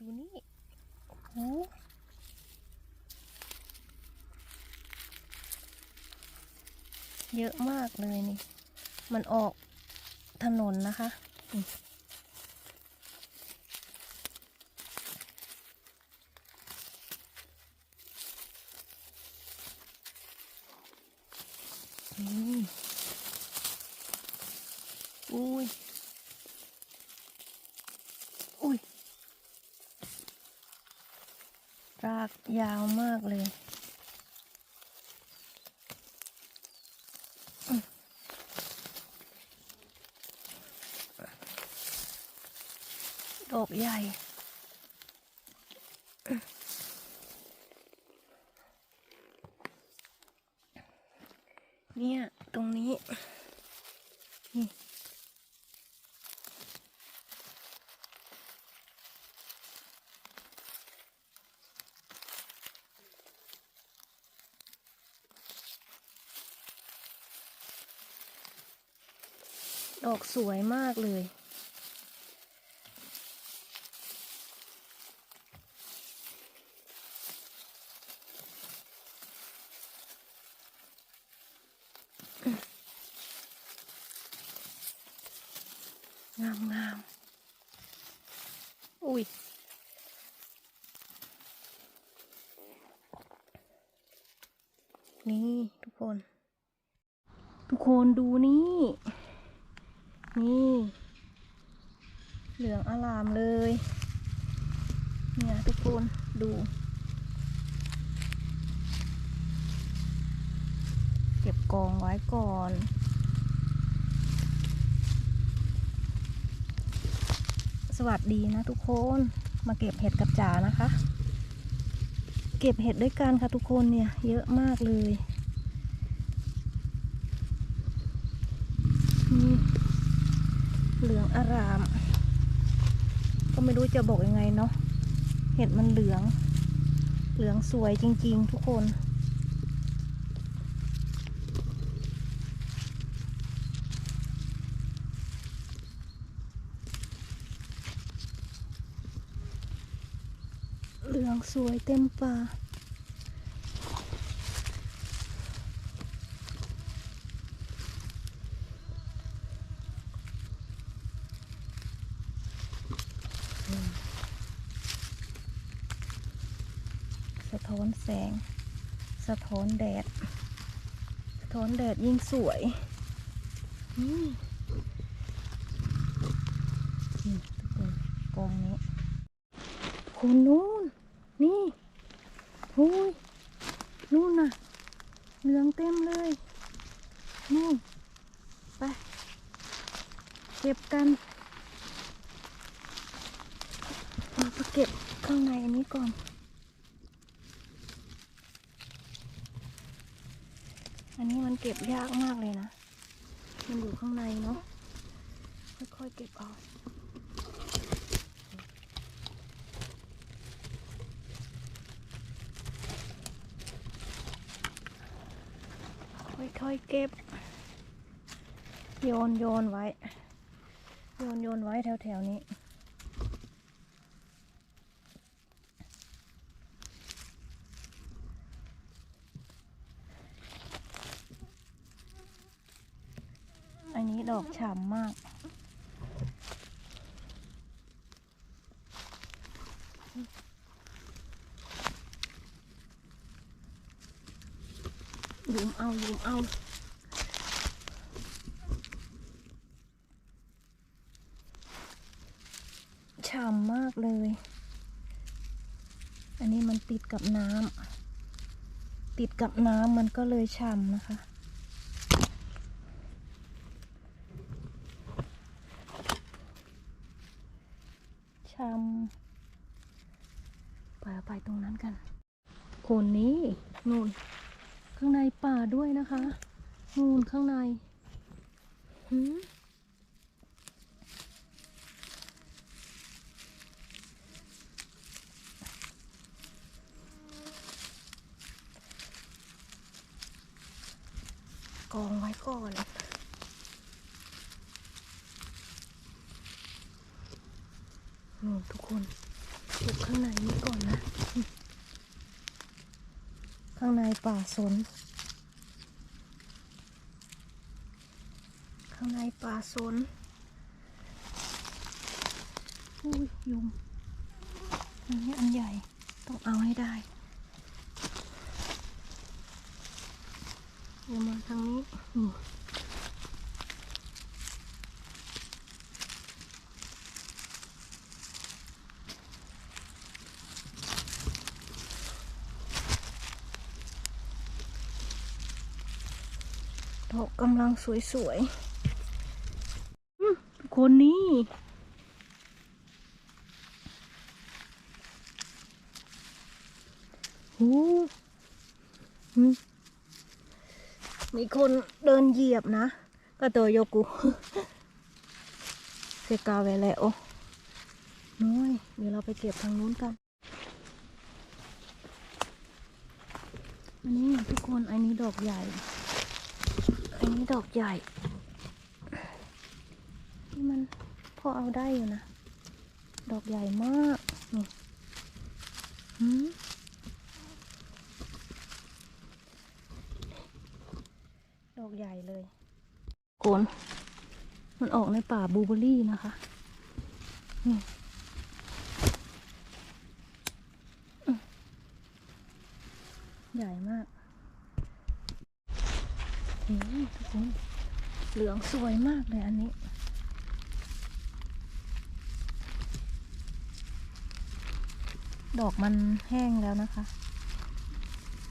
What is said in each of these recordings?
ดูนี่โอ้โหเยอะมากเลยนี่ มันออกถนนนะคะนี่นี่อุ้ย อุ้ย ราก ยาวมากเลยอืมดอกใหญ่อืมเนี่ย ตรงนี้ นี่ ดอกสวยมากเลย งามงามอุ้ยนี่ทุกคน ทุกคนดูนี่ นี่ เหลืองอลามเลย เนี่ยทุกคนดูเก็บกองไว้ก่อน สวัสดีนะทุกคน มาเก็บเห็ดกับจ๋านะคะ เก็บเห็ดด้วยกันค่ะทุกคนเนี่ย เยอะมากเลยนี่ เหลืองอาราม ก็ไม่รู้จะบอกยังไงเนาะเห็ดมันเหลือง เหลืองสวยจริง ๆ ทุกคนเหลืองสวยเต็มป่า สะท้อนแสง สะท้อนแดด สะท้อนแดดยิ่งสวยนี่ทุกคนกองนี้คนนู้น นี่หุยนู่นน่ะ เหลืองเต็มเลยนู่นไป เก็บกันเราไปเก็บข้างในอันนี้ก่อน อันนี้มันเก็บยากมากเลยนะ มันอยู่ข้างในเนาะ ค่อยๆเก็บเอาค่อยๆเก็บ โยนโยนไว้ โยนโยนไว้แถวๆนี้ ดอกฉ่ำมาก ยุมเอายุมเอาฉ่ำมากเลย อันนี้มันติดกับน้ำติดกับน้ำมันก็เลยฉ่ำนะคะ ชำไปเอาไป ตรงนั้นกันคนนี้นู่น ข้างในป่าด้วยนะคะ นู่นข้างในหืมกองไว้ก่อน นู่นทุกคน เก็บข้างในนี้ก่อนนะ ข้างใน ป่าสน ข้างในป่าสนอุ้ยยุงอันนี้อันใหญ่ต้องเอาให้ได้เดี๋ยวมาทางนี้ ดอกกำลังสวยๆคนนี้โอ้มีคนเดินเหยียบนะ ก็ตัวโยกุเซกาเวแล้วน้อยเดี๋ยวเราไปเก็บทางนู้นกัน อันนี้ทุกคนอันนี้ดอกใหญ่ อันนี้ดอกใหญ่นี่มันพอเอาได้อยู่นะ ดอกใหญ่มาก นี่หืมดอกใหญ่เลยโกนมันออกในป่าบลูเบอร์รี่นะคะนี่อืมใหญ่มากนี่ทุกคน เหลือง สวยมากเลยอันนี้ ดอกมันแห้งแล้วนะคะ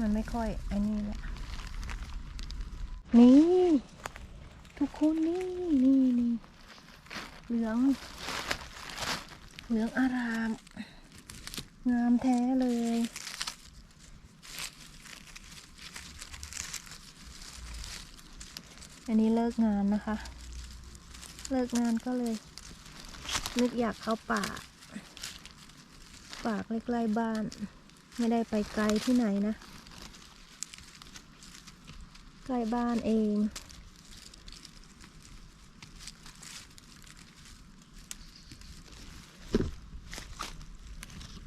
มันไม่ค่อยไอ้นี่แหละ นี่ ทุกคนนี่นี่นี่เหลือง เหลืองอาราม งามแท้เลย อันนี้เลิกงานนะคะ เลิกงานก็เลย นึกอยากเข้าป่า ป่าใกล้ๆบ้าน ไม่ได้ไปไกลที่ไหนนะ ใกล้บ้านเอง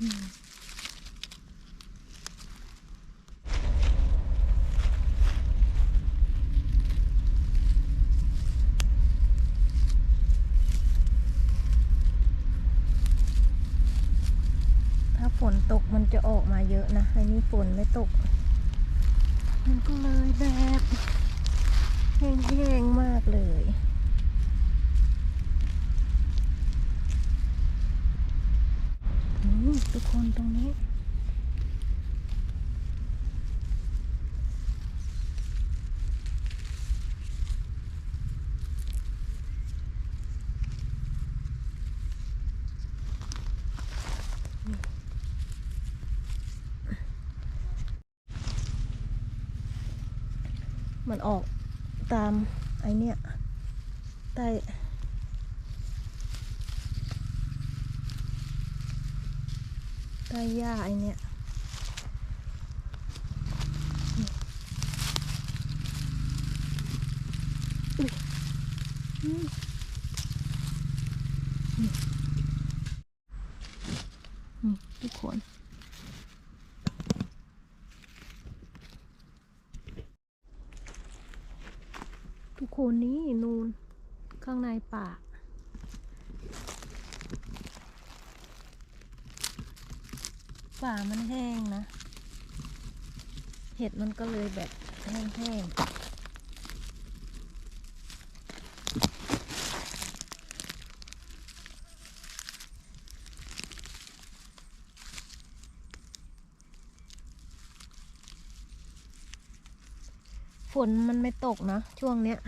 อืมถ้าฝนตกมันจะออกมา เยอะนะอันนี้ฝนไม่ตก มันก็เลยแบบแห้งๆมากเลยทุกคนตรงนี้ มันออกตามไอเนี้ยใต้ใต้หญ้าไอเนี้ยอุ๊ยอืมนี่นี่ทุกคน ทุกคนนี้นูนข้างใน ป่า ป่ามันแห้งนะ เห็ดมันก็เลยแบบแห้งๆฝนมันไม่ตกนะ ช่วงเนี้ย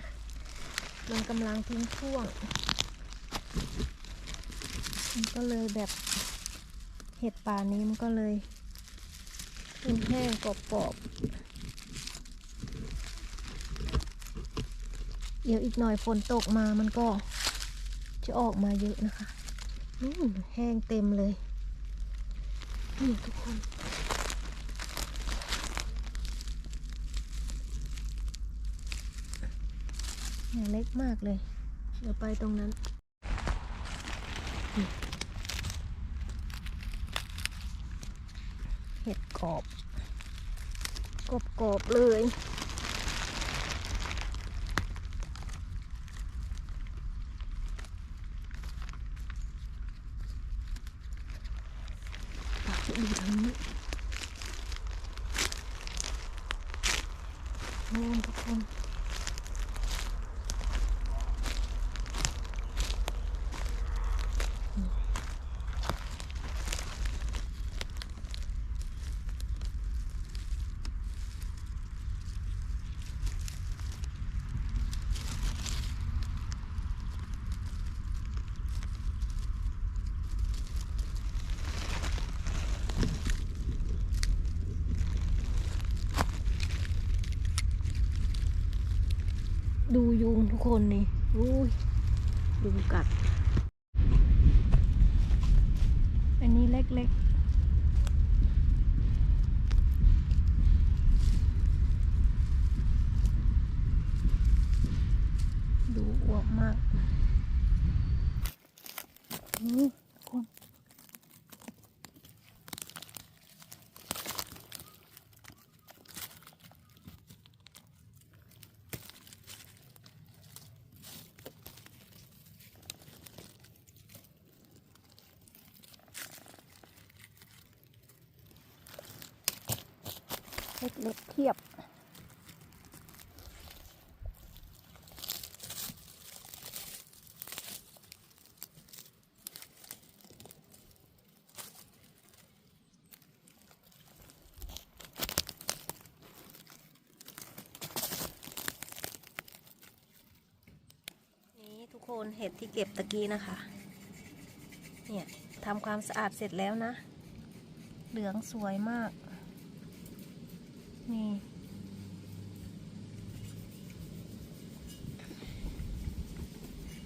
มันกำลังทิ้งช่วง มันก็เลยแบบเห็ดป่านี้มันก็เลยแห้งกรอบๆเดี๋ยวอีกหน่อยฝนตกมามันก็จะออกมาเยอะนะคะแห้งเต็มเลยนี่ทุกคน เนี่ยเล็กมากเลย เดี๋ยวไปตรงนั้น เห็ดกรอบ กรอบกรอบๆเลยปากจะดูทางนี้นี่ทุกคน ดูยุง ทุกคนนี่อุ้ยดุมกัด อันนี้เล็กๆ ดูอ้วกมาก นี่ทุกคน เล็กเทียบ นี่ทุกคนเห็ดที่เก็บตะกี้นะคะ เนี่ยทำความสะอาดเสร็จแล้วนะ เหลืองสวยมาก นี่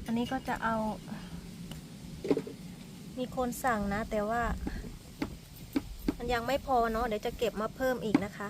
อันนี้ก็จะเอา มีคนสั่งนะ แต่ว่า มันยังไม่พอเนาะเดี๋ยวจะเก็บมาเพิ่มอีกนะคะ